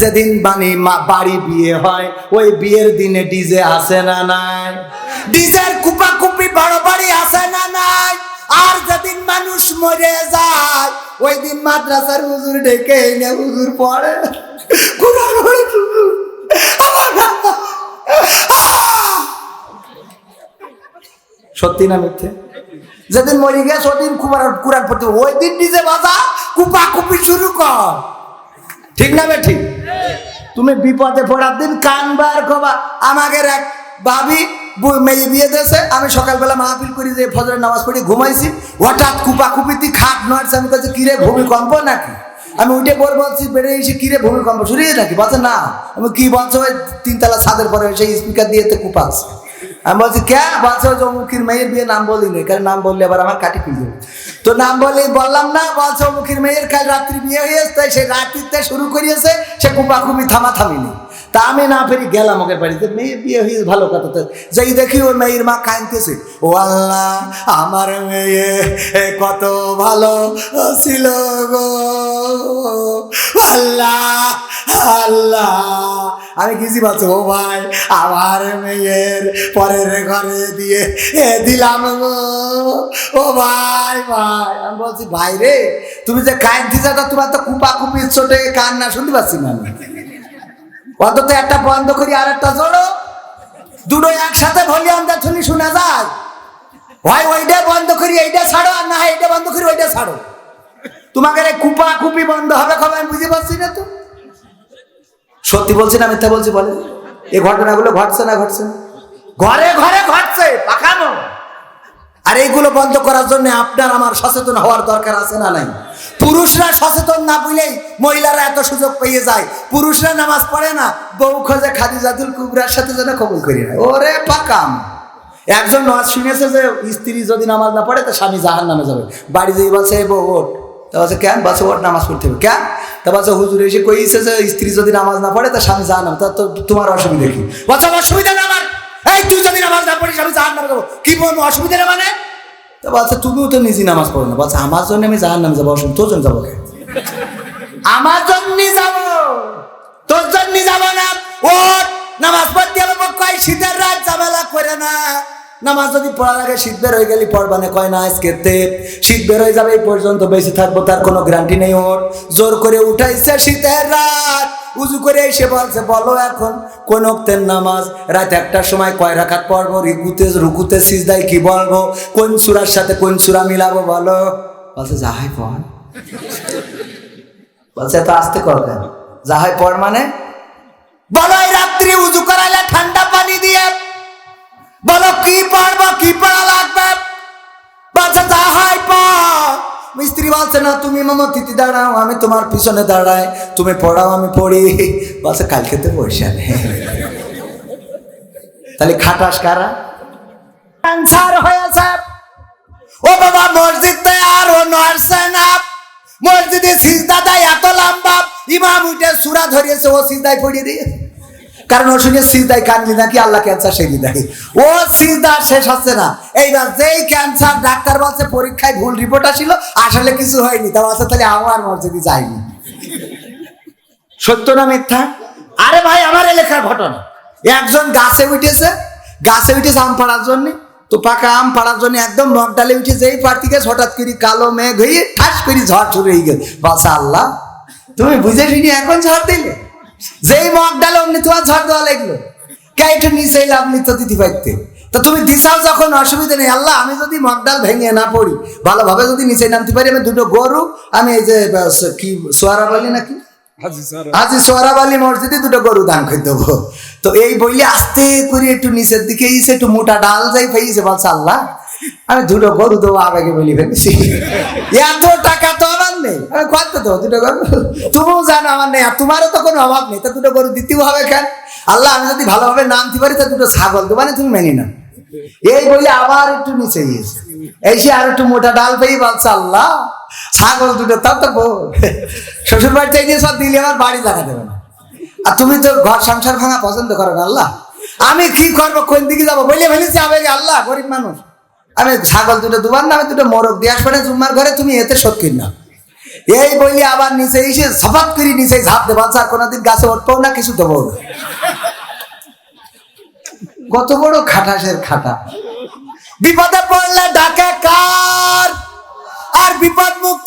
যেদিন বানি বাড়ি বিয়ে হয়, ওই বিয়ের দিনে ডিজে আসে না নাই? ডিজের কুপা কুপি বড় বাড়ি আসে না নাই? আর যেদিন মানুষ মরে যায়, ওই দিন মাদ্রাসার হুজুর ডেকে এনে হুজুর পড়ে। কুরআন পড়ে। সত্যি না মিথ্যে? যেদিন মরে গেছে ওদিন কুমার কুরান পড়তে। ওই দিন ডিজে বাজা কুপা কুপি শুরু কর। ঠিক না বে ঠিক তুমি বিপদে পড়ার দিন কানবার কবা আমাকে এক ভাবি মেয়ে বিয়ে দিয়েছে। আমি সকালবেলা মাহফিল করি যে ফজরের নামাজ পড়ি, ঘুমাইছি। হঠাৎ কুপা কুপিতি খাট নড়ছে। আমি কাছে কিরে ভূমিকম্প নাকি? আমি উঠে পর বলছি, বেড়ে এসে কিরে ভূমিকম্প? হয়েছে নাকি? বলছে, না। আমি কি বলছো, ওই তিনতলা ছাদের পরে সেই স্পিকার দিয়ে তো আছে। আমি বলছি, কে? বলছে অমুখির মেয়ের বিয়ে নাম বলি না কারণ নাম বললে আবার আমার কাটি খুঁজে তো নাম বলে বললাম না বলছে অমুখির মেয়ের কাল রাত্রি বিয়ে হয়েছে সেই রাত্রিতে শুরু করিয়েছে, সে কুপা কুপি থামা থামিনি তা আমি না ফেরি গেলাম ওকে বাড়িতে মেয়ের বিয়ে হয়েছে ভালো কথা তো। যাই দেখি ওই মেয়ের মা কাঁদতেছে, ও আল্লাহ, আমার মেয়ে কত ভালো ছিল গো। আল্লাহ আল্লাহ আমি কিছু বলছি ও ভাই? আমার মেয়ের পরের ঘরে দিয়ে এ দিলাম ও ভাই ভাই, আমি বলছি, ভাই রে, তুমি যে কাঁদছিস তো তোমার তো কুপা কুপি ছোটে কান না শুনতে পাচ্ছি না অন্তত একটা বন্ধ করি আর একটা জোড়ো। দুটো একসাথে ভলিউম দা শুনি শোনা যায়। ভাই ওইটা বন্ধ করি, এইটা ছাড়ো, আর না এইটা বন্ধ করি, ওইটা ছাড়ো। তোমাকে কুপা কুপি বন্ধ হবে কবে আমি বুঝতে পারছি না তো। সত্যি বলছি না মিথ্যা বলছি বলে? এই ঘটনাগুলো ঘটছে না ঘটছে? ঘরে ঘরে ঘটছে, পাকানো। আর এইগুলো বন্ধ করার জন্য আপনার আমার সচেতন হওয়ার দরকার আছে না নাই? পুরুষরা সচেতন না বুঝলেই মহিলারা এত সুযোগ পেয়ে যায়। পুরুষরা নামাজ পড়ে না, বউ খোঁজে খাদিজাতুল কুবরার সাথে যেন কবুল করি না। ওরে পাকাম। একজন নামাজ শুনেছে যে স্ত্রী যদি নামাজ না পড়ে, তো স্বামী জাহান নামে যাবে। বাড়ি যেই বলছে "এ বউ, ওঠ। তা বলছে কেন বলছে ওর নামাজ পড়তে হবে? কেন? তা বলছে হুজুর এসে কইছে যে স্ত্রী যদি নামাজ না পড়ে তা স্বামী জাহান তা তো তোমার অসুবিধা কি? বলছে অসুবিধা না আমার। এই, তুই যদি নামাজ না পড়িস, আমি জাহান নামে যাব। কি বলব, অসুবিধা না মানে? তো বলছে তুমিও তো নিজে নামাজ পড়ো না। বলছে, আমার জন্য আমি জাহান নামে যাব, অসুবিধা। তোর জন্য যাব? আমার জন্য যাব। তোর জন্য যাব না। ওর নামাজ পড়তে হবে কয় শীতের রাত, ঝামেলা করে না। নামাজ যদি পড়া লাগে শীত বের হয়ে গেলে পড়বা না। কয় না, আজকে শীত বের হয়ে যাবে এই পর্যন্ত বেশি থাকব তার কোনো গ্যারান্টি নেই ওর। জোর করে উঠাইছে শীতের রাত। উজু করে এসে বলছে, বলো এখন, কোন অক্তের নামাজ? রাত একটার সময় কয় রাখাত পড়ব? রিকুতে, রুকুতে সিজদাই কি বলব? কোন সুরার সাথে কোন সুরা মিলাবো বলো? বলছে, যাহাই পড়। বলছে, এত আসতে কর কেন? যাহাই পড় মানে? বলো, এই রাত্রি উজু করাইলে ঠান্ডা বলো কি পড়া লাগবে? বলছে যাহাই পড় মিস্ত্রি বলছে, না, তুমি মামা তিথি দাঁড়াও, আমি তোমার পিছনে দাঁড়াই। তুমি পড়াও, আমি পড়ি। বলছে, কালকে তো পয়সা নেই। তাহলে খাটাস কারা? ক্যান্সার হয়েছে। ও বাবা মসজিদে আর ও নড়ছে না। মসজিদে সিজদা দেয় এত লম্বা। ইমাম উঠে সুরা ধরিয়েছে, ও সিজদায় পড়িয়ে দিয়ে কারণ ওর সঙ্গে সিজদায় কানলি নাকি? আল্লাহ ক্যান্সার সেরে দেয় ও সিজদা শেষ হচ্ছে না। এইবার যেই ক্যান্সার ডাক্তার বলছে, পরীক্ষায় ভুল রিপোর্ট আসছিল আসলে কিছু হয়নি। তা বলছে, তাহলে আমার মসজিদে যায়নি সত্য না মিথ্যা? আরে ভাই, আমার এলাকার ঘটনা। একজন গাছে উঠেছে গাছে উঠেছে আম পাড়ার জন্য। তো পাকা আম পাড়ার জন্য একদম মগ ডালে উঠে যেই পাড় থেকে হঠাৎ করে কালো মেঘ হয়ে ঠাস করে ঝড় হয়ে গেল। বাসা আল্লাহ, তুমি বুঝে শুনি এখন ঝড় দিলে? যেই মগ ডালে অমনি তোমার ঝড় দেওয়া লাগল কে একটু নিচে এলাম নিত্য দিতে পারতে তো তুমি দিশাও যখন অসুবিধা নেই আল্লাহ আমি যদি মগডাল ভেঙে না পড়ি ভালোভাবে যদি নিচে নামতে পারি আমি দুটো গরু আমি এই যে কি সোয়ারা বলি নাকি? আজ সোহরাবালি মসজিদে দুটো গরু দান করে দেবো। তো এই বইলে আস্তে করে একটু নিচের দিকে একটু মোটা ডাল যাই পেয়েছে বলছে আল্লাহ আমি দুটো গরু দেবো আবেগে বলি এত টাকা তো দুটো গরু। তুমিও জানো আমার নেই, আর তোমারও তো কোনো অভাব নেই। তা দুটো গরু হবে আল্লাহ, আমি যদি ভালোভাবে নামতে পারি, তা দুটো ছাগল মানে তুমি এই বলে আবার একটু নিচে গিয়েছে। আর একটু মোটা ডাল পেয়ে বলছে, আল্লাহ, ছাগল দুটো তো সব দিলে আমার বাড়ি লাগা দেবে না। আর তুমি তো ঘর সংসার ভাঙা পছন্দ করো না, আল্লাহ। আমি কি করব, কোন দিকে যাব? বলে ফেলেছি আবেগে, আল্লাহ, গরিব মানুষ। আমি ছাগল দুটো দুবার না আমি দুটো মোরগ দিয়ে আসবে জুম্মার ঘরে তুমি এতে শৌখিন না। এই বলি আবার নিচে এসে ঝপাত করি নিচে ঝাঁপ দেবা। আর কোনোদিন গাছে উঠবো না, কিছু দেবো না। কত বড় খাটাসের খাটা। বিপদে পড়লে ডাকে কার? আর বিপদ থাকে